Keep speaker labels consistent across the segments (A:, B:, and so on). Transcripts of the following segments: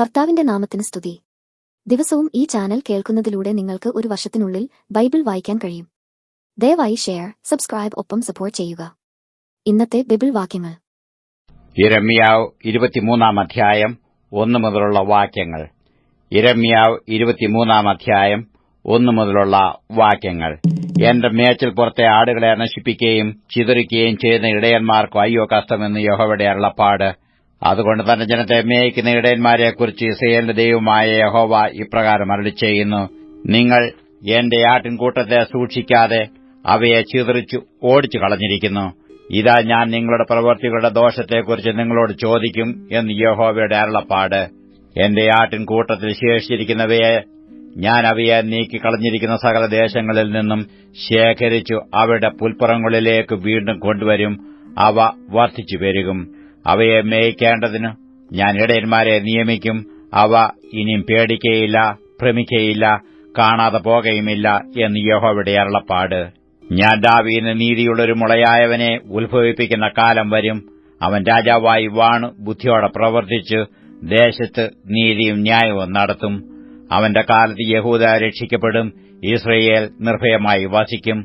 A: കർത്താവിന്റെ നാമത്തിന് സ്തുതി. ദിവസവും ഈ ചാനൽ കേൾക്കുന്നതിലൂടെ നിങ്ങൾക്ക് ഒരു വർഷത്തിനുള്ളിൽ ബൈബിൾ വായിക്കാൻ കഴിയും. ദയവായി ഷെയർ സബ്സ്ക്രൈബ് ഒപ്പം സപ്പോർട്ട് ചെയ്യുക. ഇന്നത്തെ ബൈബിൾ വാക്യങ്ങൾ.
B: ഇരമ്യാവ് ഇരുപത്തിമൂന്നാം അധ്യായം ഒന്നു മുതലുള്ള വാക്യങ്ങൾ. ഇരമ്യാവ് ഇരുപത്തിമൂന്നാം അധ്യായം ഒന്നു മുതലുള്ള വാക്യങ്ങൾ. എന്റെ മേച്ചിൽ പുറത്തെ ആടുകളെ നശിപ്പിക്കുകയും ചിതറിക്കുകയും ചെയ്യുന്ന ഇടയന്മാർക്കോ അയ്യോ കഷ്ടമെന്ന് യഹോവയുടെ അരുളപ്പാട്. അതുകൊണ്ട് തന്റെ ജനത്തെ മേയ്ക്കുന്ന ഇടയന്മാരെക്കുറിച്ച് ഇസ്രയേലിന്റെ ദൈവമായ യഹോവ ഇപ്രകാരം അരളി ചെയ്യുന്നു നിങ്ങൾ എന്റെ ആട്ടിൻകൂട്ടത്തെ സൂക്ഷിക്കാതെ അവയെ ചിതറിച്ചു ഓടിച്ചു കളഞ്ഞിരിക്കുന്നു. ഇതാ ഞാൻ നിങ്ങളുടെ പ്രവൃത്തികളുടെ ദോഷത്തെക്കുറിച്ച് നിങ്ങളോട് ചോദിക്കും എന്ന് യഹോവയുടെ അരുളപ്പാട്. എന്റെ ആട്ടിൻകൂട്ടത്തിൽ ശേഷിച്ചിരിക്കുന്നവയെ ഞാൻ അവയെ നീക്കിക്കളഞ്ഞിരിക്കുന്ന സകല ദേശങ്ങളിൽ നിന്നും ശേഖരിച്ചു അവയുടെ പുൽപ്പുറങ്ങളിലേക്ക് വീണ്ടും കൊണ്ടുവരും. അവ വർദ്ധിച്ചു പെരുകും. അവയെ മേയ്ക്കേണ്ടതിന് ഞാൻ ഇടയന്മാരെ നിയമിക്കും. അവ ഇനിയും പേടിക്കയില്ല ഭ്രമിക്കയില്ല കാണാതെ പോകുകയുമില്ല എന്ന് യഹോവയുടെ അരുളപ്പാട്. ഞാൻ ദാവീന് നീതിയുള്ളൊരു മുളയായവനെ ഉത്ഭവിപ്പിക്കുന്ന കാലം വരും. അവൻ രാജാവായി വാണ് ബുദ്ധിയോടെ പ്രവർത്തിച്ച് ദേശത്ത് നീതിയും ന്യായവും നടത്തും. അവന്റെ കാലത്ത് യഹൂദ രക്ഷിക്കപ്പെടും ഇസ്രയേൽ നിർഭയമായി വസിക്കും.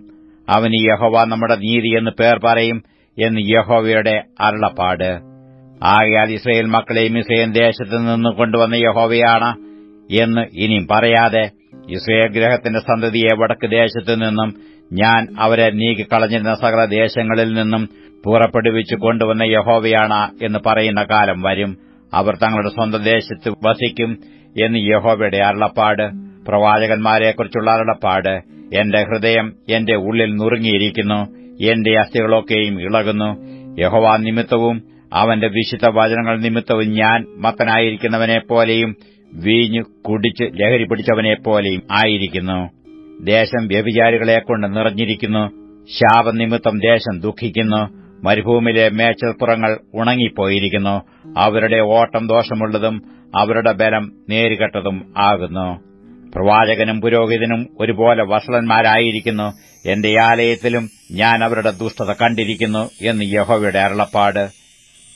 B: അവന് യഹോവ നമ്മുടെ നീതി എന്ന് പേർ പറയും എന്ന് യഹോവയുടെ അരുളപ്പാട്. ആകയാൽ ഇസ്രയേൽ മക്കളെയും ഇസ്രയേൽ ദേശത്ത് നിന്ന് കൊണ്ടുവന്ന യഹോവയാണ് എന്ന് ഇനിയും പറയാതെ ഇസ്രയേൽ ഗ്രഹത്തിന്റെ സന്തതിയെ വടക്ക് ദേശത്തു നിന്നും ഞാൻ അവരെ നീക്കിക്കളഞ്ഞിരുന്ന സകല ദേശങ്ങളിൽ നിന്നും പുറപ്പെടുവിച്ചു കൊണ്ടുവന്ന യഹോവയാണ് എന്ന് പറയുന്ന കാലം വരും. അവർ തങ്ങളുടെ സ്വന്തം ദേശത്ത് വസിക്കും എന്ന് യഹോവയുടെ അരുളപ്പാട് പ്രവാചകന്മാരെക്കുറിച്ചുള്ള അരുളപ്പാട് എന്റെ ഹൃദയം എന്റെ ഉള്ളിൽ നുറുങ്ങിയിരിക്കുന്നു എന്റെ അസ്ഥികളൊക്കെയും ഇളകുന്നു. യഹോവാ നിമിത്തവും അവന്റെ വിശുദ്ധ വചനങ്ങൾ നിമിത്തവും ഞാൻ മത്തനായിരിക്കുന്നവനെപ്പോലെയും വീഞ്ഞു കുടിച്ച് ലഹരി പിടിച്ചവനെ പിടിച്ചവനെപ്പോലെയും ആയിരിക്കുന്നു. ദേശം വ്യഭിചാരികളെക്കൊണ്ട് നിറഞ്ഞിരിക്കുന്നു. ശാപനിമിത്തം ദേശം ദുഃഖിക്കുന്നു. മരുഭൂമിയിലെ മേച്ചൽപ്പുറങ്ങൾ ഉണങ്ങിപ്പോയിരിക്കുന്നു. അവരുടെ ഓട്ടം ദോഷമുള്ളതും അവരുടെ ബലം നേരുകെട്ടതും ആകുന്നു. പ്രവാചകനും പുരോഹിതനും ഒരുപോലെ വസലന്മാരായിരിക്കുന്നു എന്റെ ആലയത്തിലും ഞാൻ അവരുടെ ദുഷ്ടത കണ്ടിരിക്കുന്നു എന്ന് യഹോവയുടെ അരുളപ്പാട്.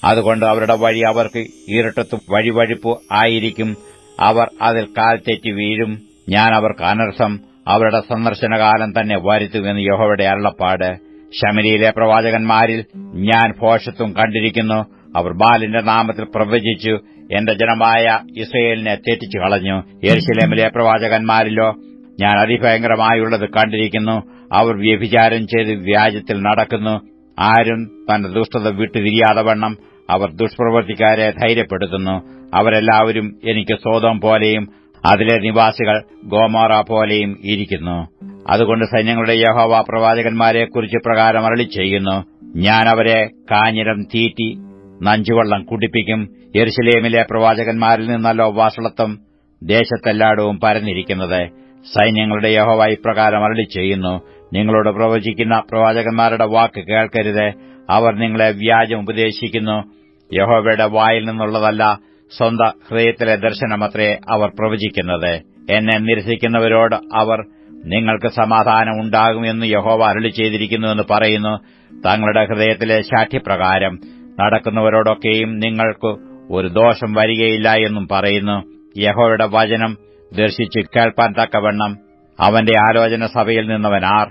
B: അതുകൊണ്ട് അവരുടെ വഴി അവർക്ക് ഇരട്ടത്ത് വഴിവഴിപ്പ് ആയിരിക്കും. അവർ അതിൽ കാൽ തെറ്റി വീഴും. ഞാൻ അവർക്ക് അനർത്ഥം അവരുടെ സന്ദർശനകാലം തന്നെ വരുത്തുമെന്ന് യഹോവയുടെ അരുളപ്പാട്. ശമരിയിലെ പ്രവാചകന്മാരിൽ ഞാൻ ഭോഷത്വം കണ്ടിരിക്കുന്നു. അവർ ബാലിന്റെ നാമത്തിൽ പ്രവചിച്ചു. എന്റെ ജനമായ ഇസ്രയേലിനെ തെറ്റിച്ചു കളഞ്ഞു. യെരുശലേമിലെ പ്രവാചകന്മാരിലോ ഞാൻ അതിഭയങ്കരമായുള്ളത് കണ്ടിരിക്കുന്നു. അവർ വ്യഭിചാരം ചെയ്ത് വ്യാജത്തിൽ നടക്കുന്നു. ആരും തന്റെ ദുഷ്ടത വിട്ടുതിരിയാതെ വണ്ണം അവർ ദുഷ്പ്രവൃത്തിക്കാരെ ധൈര്യപ്പെടുത്തുന്നു. അവരെല്ലാവരും എനിക്ക് സ്വതം പോലെയും അതിലെ നിവാസികൾ ഗോമാറ പോലെയും ഇരിക്കുന്നു. അതുകൊണ്ട് സൈന്യങ്ങളുടെ യഹോവ പ്രവാചകന്മാരെക്കുറിച്ച് പ്രകാരം അരളി ചെയ്യുന്നു ഞാൻ അവരെ കാഞ്ഞിരം തീറ്റി നഞ്ചുവെള്ളം കുടിപ്പിക്കും. യെരുശലേമിലെ പ്രവാചകന്മാരിൽ നിന്നല്ലോ വാസളത്വം ദേശത്തെല്ലായിടവും പരന്നിരിക്കുന്നത്. സൈന്യങ്ങളുടെ യഹോവ ഇപ്രകാരം അരളി ചെയ്യുന്നു നിങ്ങളോട് പ്രവചിക്കുന്ന പ്രവാചകന്മാരുടെ വാക്ക് കേൾക്കരുത്. അവർ നിങ്ങളെ വ്യാജം ഉപദേശിക്കുന്നു. യഹോവയുടെ വായിൽ നിന്നുള്ളതല്ല സ്വന്ത ഹൃദയത്തിലെ ദർശനമത്രേ അവർ പ്രവചിക്കുന്നത്. എന്നെ നിരസിക്കുന്നവരോട് അവർ നിങ്ങൾക്ക് സമാധാനം ഉണ്ടാകുമെന്ന് യഹോവ അരളി ചെയ്തിരിക്കുന്നുവെന്ന് പറയുന്നു. തങ്ങളുടെ ഹൃദയത്തിലെ ശാഠ്യപ്രകാരം നടക്കുന്നവരോടൊക്കെയും നിങ്ങൾക്ക് ഒരു ദോഷം വരികയില്ല എന്നും പറയുന്നു. യഹോയുടെ വചനം ദർശിച്ച് കേൾപ്പാൻ തക്കവണ്ണം അവന്റെ ആലോചന സഭയിൽ നിന്നവനാർ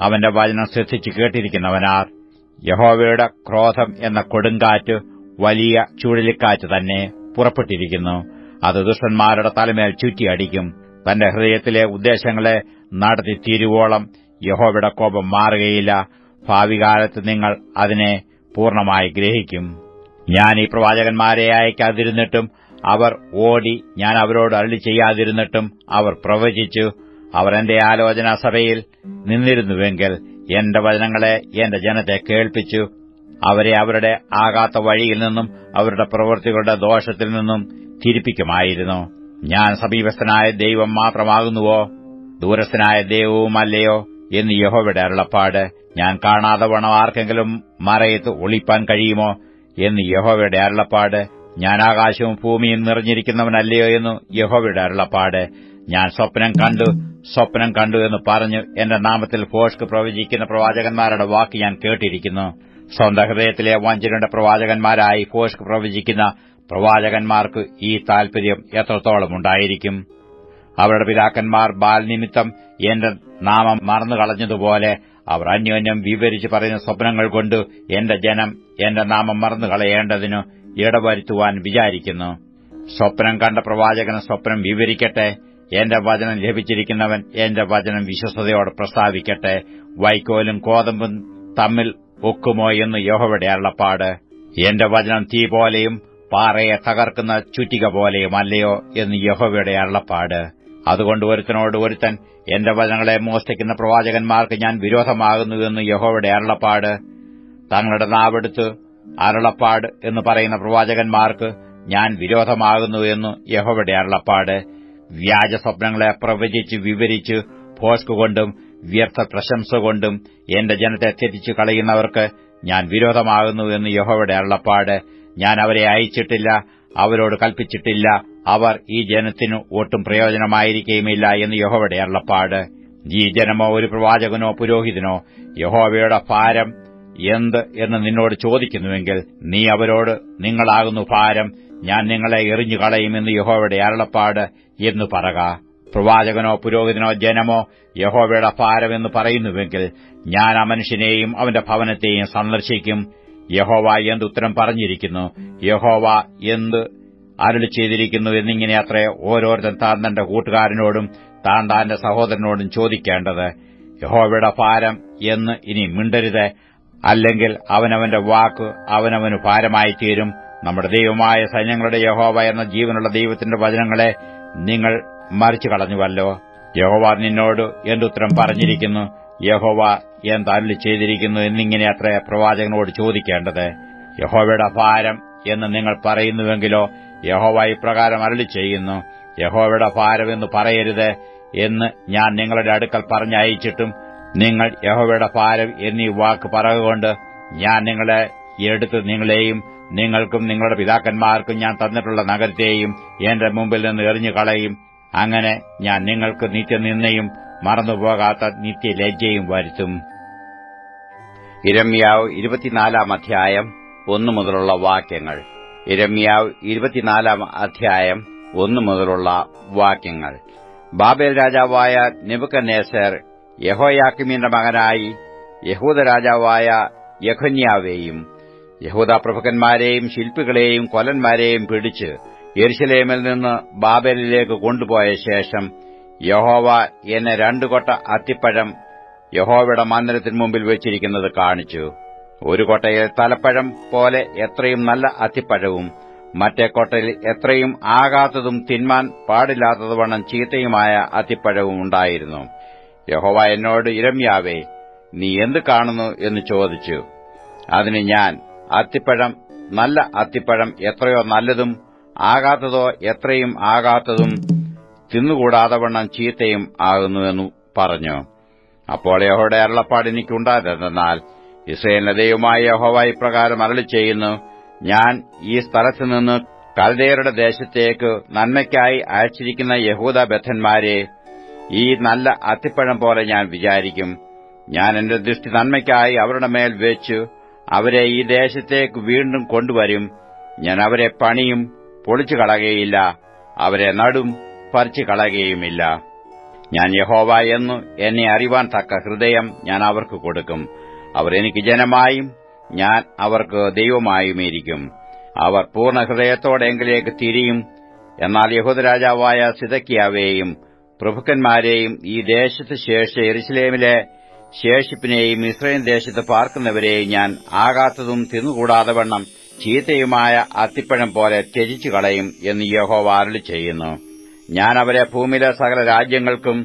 B: അവന്റെ വചനം ശ്രദ്ധിച്ച് കേട്ടിരിക്കുന്നവനാർ. യഹോവയുടെ ക്രോധം എന്ന കൊടുങ്കാറ്റ് വലിയ ചുഴലിക്കാറ്റ് തന്നെ പുറപ്പെട്ടിരിക്കുന്നു. അത് ദുഷ്ടന്മാരുടെ തലമേൽ ചുറ്റിയടിക്കും. തന്റെ ഹൃദയത്തിലെ ഉദ്ദേശങ്ങളെ നടത്തി തീരുവോളം യഹോവയുടെ കോപം മാറുകയില്ല. ഭാവികാലത്ത് നിങ്ങൾ അതിനെ പൂർണമായി ഗ്രഹിക്കും. ഞാൻ ഈ പ്രവാചകന്മാരെ അയക്കാതിരുന്നിട്ടും അവർ ഓടി ഞാൻ അവരോട് അള്ളി ചെയ്യാതിരുന്നിട്ടും അവർ പ്രവചിച്ചു. അവർ എന്റെ ആലോചനാ സഭയിൽ നിന്നിരുന്നുവെങ്കിൽ എന്റെ വചനങ്ങളെ എന്റെ ജനത്തെ കേൾപ്പിച്ചു. അവരെ അവരുടെ ആകാത്ത വഴിയിൽ നിന്നും അവരുടെ പ്രവൃത്തികളുടെ ദോഷത്തിൽ നിന്നും തിരിപ്പിക്കുമായിരുന്നു. ഞാൻ സമീപസ്ഥനായ ദൈവം മാത്രമാകുന്നുവോ? ദൂരസ്ഥനായ ദൈവവുമല്ലയോ എന്ന് യഹോവയുടെ അരുളപ്പാട്. ഞാൻ കാണാതെ വണം ആർക്കെങ്കിലും മറയത്ത് ഒളിപ്പാൻ കഴിയുമോ എന്ന് യഹോവയുടെ അരുളപ്പാട്. ഞാൻ ആകാശവും ഭൂമിയും നിറഞ്ഞിരിക്കുന്നവനല്ലയോ എന്ന് യഹോവയുടെ അരുളപ്പാട്. ഞാൻ സ്വപ്നം കണ്ടു സ്വപ്നം കണ്ടു എന്ന് പറഞ്ഞു എന്റെ നാമത്തിൽ ഫോഷ്ക്ക് പ്രവചിക്കുന്ന പ്രവാചകന്മാരുടെ വാക്ക് ഞാൻ കേട്ടിരിക്കുന്നു. സ്വന്തം ഹൃദയത്തിലെ വഞ്ചനയുടെ പ്രവാചകന്മാരായി ഫോഷ്ക്ക് പ്രവചിക്കുന്ന പ്രവാചകന്മാർക്ക് ഈ താൽപര്യം എത്രത്തോളം ഉണ്ടായിരിക്കും? അവരുടെ പിതാക്കന്മാർ ബാൽ നിമിത്തം എന്റെ നാമം മറന്നു കളഞ്ഞതുപോലെ അവർ അന്യോന്യം വിവരിച്ച് പറയുന്ന സ്വപ്നങ്ങൾ കൊണ്ട് എന്റെ ജനം എന്റെ നാമം മറന്നു കളയേണ്ടതിനു ഇടവരുത്തുവാൻ വിചാരിക്കുന്നു. സ്വപ്നം കണ്ട പ്രവാചകന് സ്വപ്നം വിവരിക്കട്ടെ. എന്റെ വചനം ലഭിച്ചിരിക്കുന്നവൻ എന്റെ വചനം വിശ്വസതയോടെ പ്രസ്താവിക്കട്ടെ. വൈക്കോലും കോതമ്പും തമ്മിൽ ഒക്കുമോ എന്ന് യഹോവയുടെ അരുളപ്പാട്. എന്റെ വചനം തീ പോലെയും പാറയെ തകർക്കുന്ന ചുറ്റിക പോലെയും അല്ലയോ എന്ന് യഹോവയുടെ അരുളപ്പാട്. അതുകൊണ്ട് ഒരുത്തനോട് ഒരുത്തൻ എന്റെ വചനങ്ങളെ മോഷ്ടിക്കുന്ന പ്രവാചകന്മാർക്ക് ഞാൻ വിരോധമാകുന്നു എന്ന് യഹോവയുടെ അരുളപ്പാട്. തങ്ങളുടെ നാവെടുത്ത് അരുളപ്പാട് എന്ന് പറയുന്ന പ്രവാചകന്മാർക്ക് ഞാൻ വിരോധമാകുന്നു എന്ന് യഹോവയുടെ അരുളപ്പാട്. വ്യാജ സ്വപ്നങ്ങളെ പ്രവചിച്ച് വിവരിച്ച് ഭോഷ്കുകൊണ്ടും വ്യർത്ഥ പ്രശംസ കൊണ്ടും എന്റെ ജനത്തെ തെറ്റിച്ചു കളയുന്നവർക്ക് ഞാൻ വിരോധമാകുന്നു എന്ന് യഹോവയുടെ അള്ളപ്പാട് ഞാൻ അവരെ അയച്ചിട്ടില്ല അവരോട് കൽപ്പിച്ചിട്ടില്ല. അവർ ഈ ജനത്തിനു ഒട്ടും പ്രയോജനമായിരിക്കുകയുമില്ല എന്ന് യഹോവയുടെ അള്ളപ്പാട് ഈ ജനമോ ഒരു പ്രവാചകനോ പുരോഹിതനോ യഹോവയുടെ ഭാരം എന്ത് എന്ന് നിന്നോട് ചോദിക്കുന്നുവെങ്കിൽ നീ അവരോട് നിങ്ങളാകുന്നു ഭാരം ഞാൻ നിങ്ങളെ എറിഞ്ഞു കളയുമെന്ന് യഹോവയുടെ അരുളപ്പാട് എന്നു പറക. പ്രവാചകനോ പുരോഹിതനോ ജനമോ യഹോവയുടെ ഭാരമെന്ന് പറയുന്നുവെങ്കിൽ ഞാൻ ആ മനുഷ്യനെയും അവന്റെ ഭവനത്തെയും സന്ദർശിക്കും. യഹോവ എന്ത് ഉത്തരം പറഞ്ഞിരിക്കുന്നു? യഹോവ എന്ത് അരുളി ചെയ്തിരിക്കുന്നു എന്നിങ്ങനെ അത്രേ ഓരോരുത്തൻ താൻ തന്റെ കൂട്ടുകാരനോടും താൻ താന്റെ സഹോദരനോടും ചോദിക്കേണ്ടത്. യഹോവയുടെ ഭാരം എന്ന് ഇനി മിണ്ടരുത്. അല്ലെങ്കിൽ അവനവന്റെ വാക്ക് അവനവന് ഭാരമായി തീരും നമ്മുടെ ദൈവമായ സൈന്യങ്ങളുടെ യഹോവ എന്ന ജീവനുള്ള ദൈവത്തിന്റെ വചനങ്ങളെ നിങ്ങൾ മറിച്ചു കളഞ്ഞുവല്ലോ. യഹോവ നിന്നോട് എന്തുത്തരം പറഞ്ഞിരിക്കുന്നു? യഹോവ എന്ത് ചെയ്തിരിക്കുന്നു എന്നിങ്ങനെ അത്ര പ്രവാചകനോട് ചോദിക്കേണ്ടത്? യഹോവയുടെ ഭാരം എന്ന് നിങ്ങൾ പറയുന്നുവെങ്കിലോ യഹോവ ഇപ്രകാരം അരളി ചെയ്യുന്നു? യഹോവയുടെ ഭാരം എന്ന് പറയരുത് എന്ന് ഞാൻ നിങ്ങളുടെ അടുക്കൽ പറഞ്ഞയച്ചിട്ടും നിങ്ങൾ യഹോവയുടെ ഭാരം എന്നീ വാക്ക് പറയുകൊണ്ട് ഞാൻ നിങ്ങളെ എടുത്ത് നിങ്ങളെയും നിങ്ങൾക്കും നിങ്ങളുടെ പിതാക്കന്മാർക്കും ഞാൻ തന്നിട്ടുള്ള നഗരത്തെയും എന്റെ മുമ്പിൽ നിന്ന് എറിഞ്ഞു കളയും അങ്ങനെ ഞാൻ നിങ്ങൾക്ക് നിത്യനിന്ദയും മറന്നുപോകാത്ത നിത്യലജ്ജയും വരുത്തും. ഇരമ്യാവ് ഇരുപത്തിനാലാം അധ്യായം ഒന്നു മുതലുള്ള വാക്യങ്ങൾ. ഇരമ്യാവ് ഇരുപത്തിനാലാം അധ്യായം ഒന്നു മുതലുള്ള വാക്യങ്ങൾ. ബാബേൽ രാജാവായ നെബുക്കനേസർ യഹോയാക്കിമിന്റെ മകനായി യഹൂദ രാജാവായ യഖന്യാവേയും യഹൂദ പ്രഭുക്കന്മാരെയും ശില്പികളെയും കൊലന്മാരെയും പിടിച്ച് യെരുശലേമിൽ നിന്ന് ബാബേലിലേക്ക് കൊണ്ടുപോയ ശേഷം യഹോവ എന്നെ രണ്ടു കൊട്ട അത്തിപ്പഴം യഹോവയുടെ മന്ദിരത്തിന് മുമ്പിൽ വെച്ചിരിക്കുന്നത് കാണിച്ചു. ഒരു കൊട്ടയിൽ തലപ്പഴം പോലെ എത്രയും നല്ല അത്തിപ്പഴവും മറ്റേ കൊട്ടയിൽ എത്രയും ആകാത്തതും തിന്മാൻ പാടില്ലാത്തതുവണ്ണം ചീത്തയുമായ അത്തിപ്പഴവും ഉണ്ടായിരുന്നു. യഹോവ എന്നോട് ഇരമ്യാവേ നീ എന്ത് കാണുന്നു? എന്ന് ചോദിച്ചു. അതിന് ഞാൻ അത്തിപ്പഴം നല്ല അത്തിപ്പഴം എത്രയോ നല്ലതും ആകാത്തതോ എത്രയും ആകാത്തതും തിന്നുകൂടാതവണ്ണം ചീത്തയും ആകുന്നുവെന്നു പറഞ്ഞു. അപ്പോൾ യഹോയുടെ അരുളപ്പാട് എനിക്കുണ്ടായതെന്നാൽ ഇസ്രയേലിന്റെ ദൈവമായ യഹോവ ഇപ്രകാരം അരളി ചെയ്യുന്നു ഞാൻ ഈ സ്ഥലത്തു നിന്ന് കൽദേയരുടെ ദേശത്തേക്ക് നന്മയ്ക്കായി അയച്ചിരിക്കുന്ന യഹൂദ ബദ്ധന്മാരെ ഈ നല്ല അത്തിപ്പഴം പോലെ ഞാൻ വിചാരിക്കും. ഞാൻ എന്റെ ദൃഷ്ടി നന്മയ്ക്കായി അവരുടെ മേൽ വെച്ച് അവരെ ഈ ദേശത്തേക്ക് വീണ്ടും കൊണ്ടുവരും. ഞാൻ അവരെ പണിയും പൊളിച്ചു കളകയില്ല അവരെ നടും പറിച്ചു കളയുകയുമില്ല. ഞാൻ യഹോവ എന്നു എന്നെ അറിവാൻ തക്ക ഹൃദയം ഞാൻ അവർക്ക് കൊടുക്കും. അവർ എനിക്ക് ജനമായും ഞാൻ അവർക്ക് ദൈവമായുമിരിക്കും അവർ പൂർണ ഹൃദയത്തോടെ എങ്കിലേക്ക് തിരിയും. എന്നാൽ യഹൂദരാജാവായ സിതക്കിയാവേയും പ്രഭുക്കന്മാരെയും ഈ ദേശത്ത് ശേഷ എരുസലേമിലെ ശേഷിപ്പിനെയും ഇസ്രയേൽ ദേശത്ത് പാർക്കുന്നവരെയും ഞാൻ ആകാത്തതും തിന്നുകൂടാതെ വണ്ണം ചീത്തയുമായ അത്തിപ്പഴം പോലെ ത്യജിച്ചു കളയും എന്ന് യഹോവ അരളി ചെയ്യുന്നു. ഞാൻ അവരെ ഭൂമിയിലെ സകല രാജ്യങ്ങൾക്കും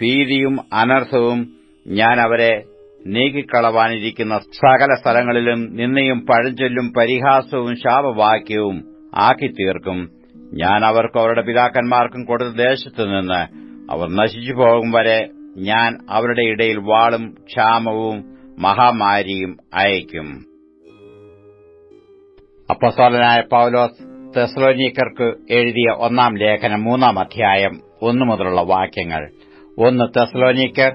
B: ഭീതിയും അനർത്ഥവും ഞാൻ അവരെ നീക്കിക്കളവാനിരിക്കുന്ന സകല സ്ഥലങ്ങളിലും നിന്നയും പഴഞ്ചൊല്ലും പരിഹാസവും ശാപവാക്യവും ആക്കിത്തീർക്കും. ഞാൻ അവർക്ക് അവരുടെ പിതാക്കന്മാർക്കും കൊടുത്ത ദേശത്തു നിന്ന് അവർ നശിച്ചു പോകും വരെ ഞാൻ അവരുടെ ഇടയിൽ വാളും ക്ഷാമവും മഹാമാരിയും അയക്കും അപ്പസ്തോലനായ പൌലോസ് തെസ്ലോനീക്കർക്ക് എഴുതിയ ഒന്നാം ലേഖനം മൂന്നാം അധ്യായം ഒന്നു മുതലുള്ള വാക്യങ്ങൾ. ഒന്ന് തെസ്ലോനീക്കർ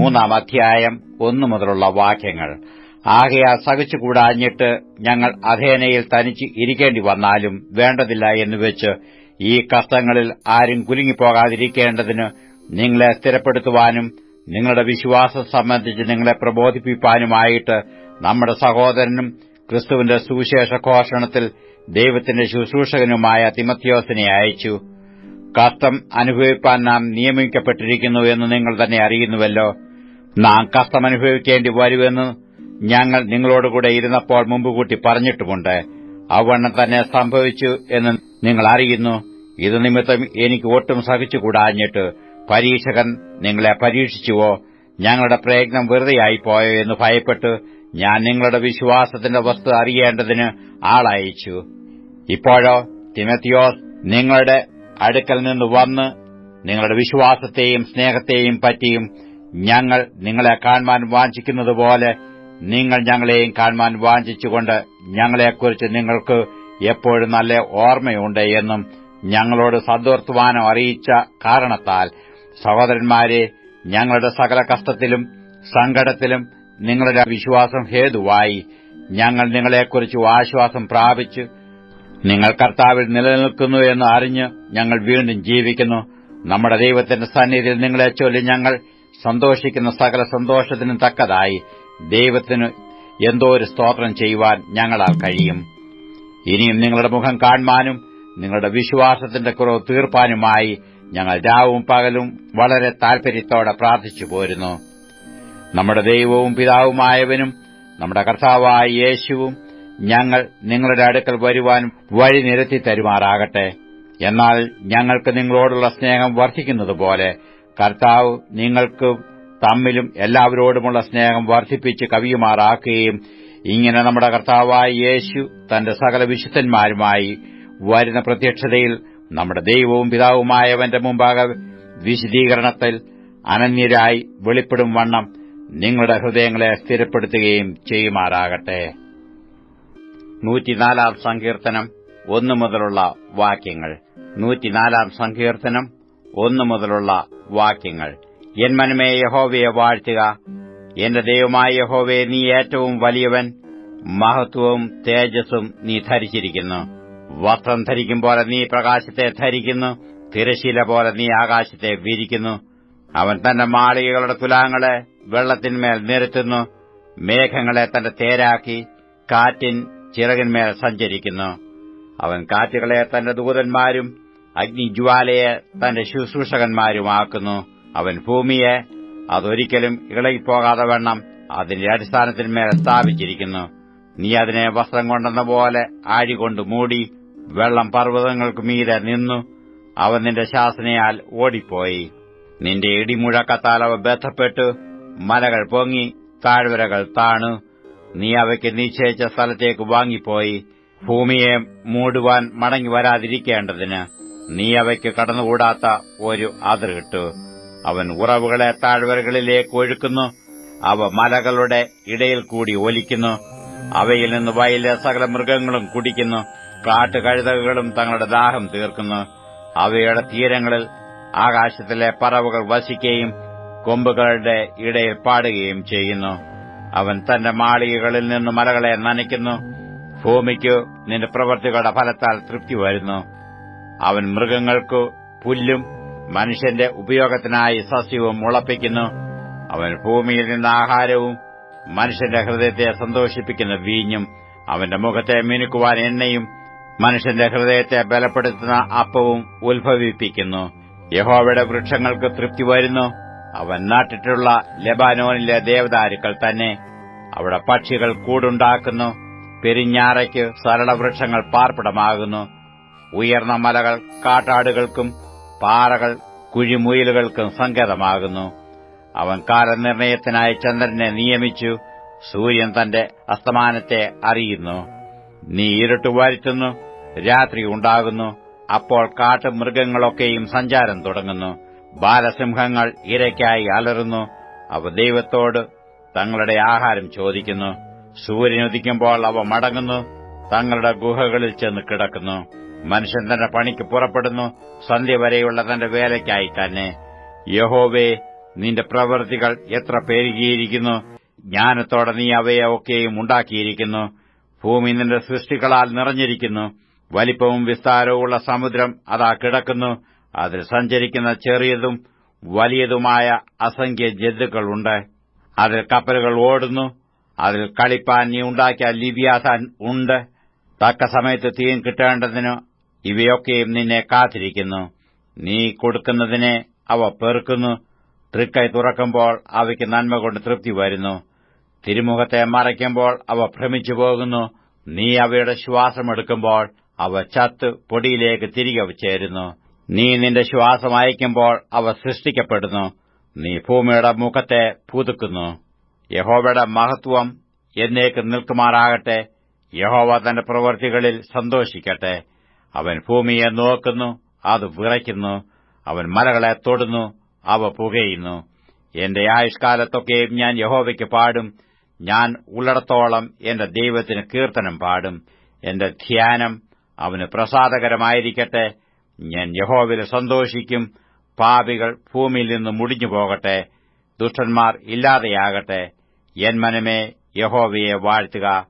B: മൂന്നാം അധ്യായം ഒന്നു മുതലുള്ള വാക്യങ്ങൾ. ആകയാൽ സഹിച്ചുകൂടാഞ്ഞിട്ട് ഞങ്ങൾ അധേനയിൽ തനിച്ച് ഇരിക്കേണ്ടി വന്നാലും വേണ്ടതില്ല എന്ന് വെച്ച് ഈ കഷ്ടങ്ങളിൽ ആരും കുലുങ്ങിപ്പോകാതിരിക്കേണ്ടതിന് നിങ്ങളെ സ്ഥിരപ്പെടുത്തുവാനും നിങ്ങളുടെ വിശ്വാസം സംബന്ധിച്ച് നിങ്ങളെ പ്രബോധിപ്പിക്കാനുമായിട്ട് നമ്മുടെ സഹോദരനും ക്രിസ്തുവിന്റെ സുവിശേഷ ഘോഷണത്തിൽ ദൈവത്തിന്റെ ശുശ്രൂഷകനുമായ തിമത്യോസിനെ അയച്ചു. കഷ്ടം അനുഭവിപ്പാൻ നാം നിയമിക്കപ്പെട്ടിരിക്കുന്നു എന്ന് നിങ്ങൾ തന്നെ അറിയുന്നുവല്ലോ. നാം കഷ്ടം അനുഭവിക്കേണ്ടി വരുമെന്ന് ഞങ്ങൾ നിങ്ങളോടുകൂടെ ഇരുന്നപ്പോൾ മുമ്പ് കൂട്ടി പറഞ്ഞിട്ടുമുണ്ട്. അവണ്ണം തന്നെ സംഭവിച്ചു എന്ന് നിങ്ങൾ അറിയുന്നു. ഇത് നിമിത്തം എനിക്ക് ഒട്ടും സഹിച്ചുകൂടാഞ്ഞിട്ട് പരീക്ഷകൻ നിങ്ങളെ പരീക്ഷിച്ചുവോ? ഞങ്ങളുടെ പ്രയത്നം വെറുതെയായിപ്പോയോ എന്ന് ഭയപ്പെട്ട് ഞാൻ നിങ്ങളുടെ വിശ്വാസത്തിന്റെ വസ്തു അറിയേണ്ടതിന് ആളയച്ചു. ഇപ്പോഴോ തിമത്തിയോസ് നിങ്ങളുടെ അടുക്കൽ നിന്ന് വന്ന് നിങ്ങളുടെ വിശ്വാസത്തെയും സ്നേഹത്തെയും പറ്റിയും ഞങ്ങൾ നിങ്ങളെ കാണുവാൻ വാഞ്ചിക്കുന്നതുപോലെ നിങ്ങൾ ഞങ്ങളെയും കാണുവാൻ വാഞ്ചിച്ചുകൊണ്ട് ഞങ്ങളെക്കുറിച്ച് നിങ്ങൾക്ക് എപ്പോഴും നല്ല ഓർമ്മയുണ്ട് എന്നും ഞങ്ങളോട് സദ്വർത്തമാനം അറിയിച്ച കാരണത്താൽ സഹോദരന്മാരെ ഞങ്ങളുടെ സകല കഷ്ടത്തിലും സങ്കടത്തിലും നിങ്ങളുടെ വിശ്വാസം ഹേതുവായി. ഞങ്ങൾ നിങ്ങളെക്കുറിച്ച് ആശ്വാസം പ്രാപിച്ച് നിങ്ങൾ കർത്താവിൽ നിലനിൽക്കുന്നു എന്ന് അറിഞ്ഞ് ഞങ്ങൾ വീണ്ടും ജീവിക്കുന്നു. നമ്മുടെ ദൈവത്തിന്റെ സന്നിധിയിൽ നിങ്ങളെ ചൊല്ലി ഞങ്ങൾ സന്തോഷിക്കുന്ന സകല സന്തോഷത്തിനും തക്കതായി. ദൈവത്തിന് എന്തോ ഒരു സ്തോത്രം ചെയ്യുവാൻ ഞങ്ങളാൽ കഴിയും. ഇനിയും നിങ്ങളുടെ മുഖം കാണുവാനും നിങ്ങളുടെ വിശ്വാസത്തിന്റെ കുറവ് തീർപ്പാനുമായി ഞങ്ങൾ രാവും പകലും വളരെ താൽപര്യത്തോടെ പ്രാർത്ഥിച്ചു പോരുന്നു നമ്മുടെ ദൈവവും പിതാവുമായവനും നമ്മുടെ കർത്താവായ യേശുവും ഞങ്ങൾ നിങ്ങളുടെ അടുക്കൽ വരുവാൻ വഴി നിരത്തി തരുമാറാകട്ടെ. എന്നാൽ ഞങ്ങൾക്ക് നിങ്ങളോടുള്ള സ്നേഹം വർദ്ധിക്കുന്നതുപോലെ കർത്താവ് നിങ്ങൾക്ക് തമ്മിലും എല്ലാവരോടുമുള്ള സ്നേഹം വർദ്ധിപ്പിച്ച് കവിയുമാറാക്കുകയും ഇങ്ങനെ നമ്മുടെ കർത്താവായ യേശു തന്റെ സകല വിശുദ്ധന്മാരുമായി വരുന്ന പ്രത്യക്ഷതയിൽ നമ്മുടെ ദൈവവും പിതാവുമായവന്റെ മുമ്പാകെ വിശദീകരണത്തിൽ അനന്യരായി വെളിപ്പെടും വണ്ണം നിങ്ങളുടെ ഹൃദയങ്ങളെ സ്ഥിരപ്പെടുത്തുകയും ചെയ്യുമാറാകട്ടെ. നൂറ്റിനാലാം സങ്കീർത്തനം ഒന്നു മുതലുള്ള വാക്യങ്ങൾ. നൂറ്റിനാലാം സങ്കീർത്തനം ഒന്നു മുതലുള്ള വാക്യങ്ങൾ. എൻ മനമേ യഹോവയെ വാഴ്ത്തുക. എന്റെ ദൈവമായ യഹോവയെ നീ ഏറ്റവും വലിയവൻ. മഹത്വവും തേജസ്സും നീ ധരിച്ചിരിക്കുന്നു. വസ്ത്രം ധരിക്കും പോലെ നീ പ്രകാശത്തെ ധരിക്കുന്നു. തിരശീല പോലെ നീ ആകാശത്തെ വിരിക്കുന്നു. അവൻ തന്റെ മാളികകളുടെ തുലാങ്ങളെ വെള്ളത്തിന്മേൽ നിരത്തുന്നു മേഘങ്ങളെ തന്റെ തേരാക്കി കാറ്റിൻ ചിറകിന്മേൽ സഞ്ചരിക്കുന്നു. അവൻ കാറ്റുകളെ തന്റെ ദൂതന്മാരും അഗ്നിജ്വാലയെ തന്റെ ശുശ്രൂഷകന്മാരുമാക്കുന്നു. അവൻ ഭൂമിയെ അതൊരിക്കലും ഇളകിപ്പോകാതെ വണ്ണം അതിന്റെ അടിസ്ഥാനത്തിന്മേൽ സ്ഥാപിച്ചിരിക്കുന്നു. നീ അതിനെ വസ്ത്രം കൊണ്ടെന്ന പോലെ ആഴികൊണ്ട് മൂടി വെള്ളം പർവതങ്ങൾക്കു മീതെ നിന്നു. അവൻ നിന്റെ ശാസനയാൽ ഓടിപ്പോയി. നിന്റെ ഇടിമുഴക്കത്താലവ ബന്ധപ്പെട്ട് മലകൾ പൊങ്ങി താഴ്വരകൾ താണു. നീ അവയ്ക്ക് നിശ്ചയിച്ച സ്ഥലത്തേക്ക് വാങ്ങിപ്പോയി. ഭൂമിയെ മൂടുവാൻ മടങ്ങി വരാതിരിക്കേണ്ടതിന് നീ അവയ്ക്ക് കടന്നുകൂടാത്ത ഒരു അതിർകിട്ടു അവൻ ഉറവുകളെ താഴ്വരകളിലേക്ക് ഒഴുക്കുന്നു. അവ മലകളുടെ ഇടയിൽ കൂടി ഒലിക്കുന്നു. അവയിൽ നിന്ന് വയലിലെ സകല മൃഗങ്ങളും കുടിക്കുന്നു. കാട്ടുകഴുതകളും തങ്ങളുടെ ദാഹം തീർക്കുന്നു. അവയുടെ തീരങ്ങളിൽ ആകാശത്തിലെ പറവുകൾ വസിക്കുകയും കൊമ്പുകളുടെ ഇടയിൽ പാടുകയും ചെയ്യുന്നു. അവൻ തന്റെ മാളികകളിൽ നിന്ന് മലകളെ നനയ്ക്കുന്നു. ഭൂമിക്കു നിന്റെ പ്രവൃത്തികളുടെ ഫലത്താൽ തൃപ്തി വരുന്നു. അവൻ മൃഗങ്ങൾക്കു പുല്ലും മനുഷ്യന്റെ ഉപയോഗത്തിനായി സസ്യവും മുളപ്പിക്കുന്നു. അവൻ ഭൂമിയിൽ നിന്ന് ആഹാരവും മനുഷ്യന്റെ ഹൃദയത്തെ സന്തോഷിപ്പിക്കുന്ന വീഞ്ഞും അവന്റെ മുഖത്തെ മിനുക്കുവാൻ എണ്ണയും മനുഷ്യന്റെ ഹൃദയത്തെ ബലപ്പെടുത്തുന്ന അപ്പവും ഉത്ഭവിപ്പിക്കുന്നു. യഹോവയുടെ വൃക്ഷങ്ങൾക്ക് തൃപ്തി വരുന്നു. അവൻ നാട്ടിട്ടുള്ള ലെബാനോനിലെ ദേവദാരുക്കൾ തന്നെ അവിടെ പക്ഷികൾ കൂടുണ്ടാക്കുന്നു. പെരിഞ്ഞാറയ്ക്ക് സരളവൃക്ഷങ്ങൾ പാർപ്പിടമാകുന്നു. ഉയർന്ന മലകൾ കാട്ടാടുകൾക്കും പാറകൾ കുഴിമുയിലുകൾക്കും സങ്കേതമാകുന്നു. അവൻ കാലനിർണയത്തിനായി ചന്ദ്രനെ നിയമിച്ചു. സൂര്യൻ തന്റെ അസ്തമാനത്തെ അറിയുന്നു. നീ ഇരുട്ട് വരുത്തുന്നു. രാത്രി ഉണ്ടാകുന്നു. അപ്പോൾ കാട്ടുമൃഗങ്ങളൊക്കെയും സഞ്ചാരം തുടങ്ങുന്നു. ബാലസിംഹങ്ങൾ ഇരയ്ക്കായി അലറുന്നു. അവ ദൈവത്തോട് തങ്ങളുടെ ആഹാരം ചോദിക്കുന്നു. സൂര്യനുദിക്കുമ്പോൾ അവ മടങ്ങുന്നു. തങ്ങളുടെ ഗുഹകളിൽ ചെന്ന് കിടക്കുന്നു. മനുഷ്യൻ തന്റെ പണിക്ക് പുറപ്പെടുന്നു. സന്ധ്യ വരെയുള്ള തന്റെ വേലയ്ക്കായി തന്നെ. യഹോവേ നിന്റെ പ്രവൃത്തികൾ എത്ര പെരുകിയിരിക്കുന്നു. ജ്ഞാനത്തോടെ നീ അവയെ ഒക്കെയും ഉണ്ടാക്കിയിരിക്കുന്നു. ഭൂമി നിന്റെ സൃഷ്ടികളാൽ നിറഞ്ഞിരിക്കുന്നു. വലിപ്പവും വിസ്താരവുമുള്ള സമുദ്രം അതാ കിടക്കുന്നു. അതിൽ സഞ്ചരിക്കുന്ന ചെറിയതും വലിയതുമായ അസംഖ്യ ജന്തുക്കളുണ്ട്. അതിൽ കപ്പലുകൾ ഓടുന്നു. അതിൽ കളിപ്പാൻ നീ ഉണ്ടാക്കിയ ലിവ്യാസാൻ ഉണ്ട്. തക്ക സമയത്ത് തീൻ കിട്ടേണ്ടതിന് ഇവയൊക്കെയും നിന്നെ കാത്തിരിക്കുന്നു. നീ കൊടുക്കുന്നതിനെ അവ പെറുക്കുന്നു. തൃക്കൈ തുറക്കുമ്പോൾ അവയ്ക്ക് നന്മ കൊണ്ട് തൃപ്തി വരുന്നു. തിരുമുഖത്തെ മറയ്ക്കുമ്പോൾ അവ ഭ്രമിച്ചു പോകുന്നു നീ അവയുടെ ശ്വാസമെടുക്കുമ്പോൾ അവ ചത്ത് പൊടിയിലേക്ക് തിരികെ ചേരുന്നു. നീ നിന്റെ ശ്വാസം അയക്കുമ്പോൾ അവ സൃഷ്ടിക്കപ്പെടുന്നു. നീ ഭൂമിയുടെ മുഖത്തെ പുതുക്കുന്നു. യഹോവയുടെ മഹത്വം എന്നേക്ക് നിൽക്കുമാറാകട്ടെ. യഹോവ തന്റെ പ്രവൃത്തികളിൽ സന്തോഷിക്കട്ടെ. അവൻ ഭൂമിയെ നോക്കുന്നു അത് വിറയ്ക്കുന്നു. അവൻ മലകളെ തൊടുന്നു അവ പുകയുന്നു. എന്റെ ആയുഷ്കാലത്തൊക്കെയും ഞാൻ യഹോവയ്ക്ക് പാടും. ഞാൻ ഉള്ളിടത്തോളം എന്റെ ദൈവത്തിന് കീർത്തനം പാടും. എന്റെ ധ്യാനം അവന് പ്രസാദകരമായിരിക്കട്ടെ. ഞാൻ യഹോവിൽ സന്തോഷിക്കും. പാപികൾ ഭൂമിയിൽ നിന്ന് മുടിഞ്ഞു പോകട്ടെ. ദുഷ്ടന്മാർ ഇല്ലാതെയാകട്ടെ. എൻ മനമേ യഹോവയെ വാഴ്ത്തുക.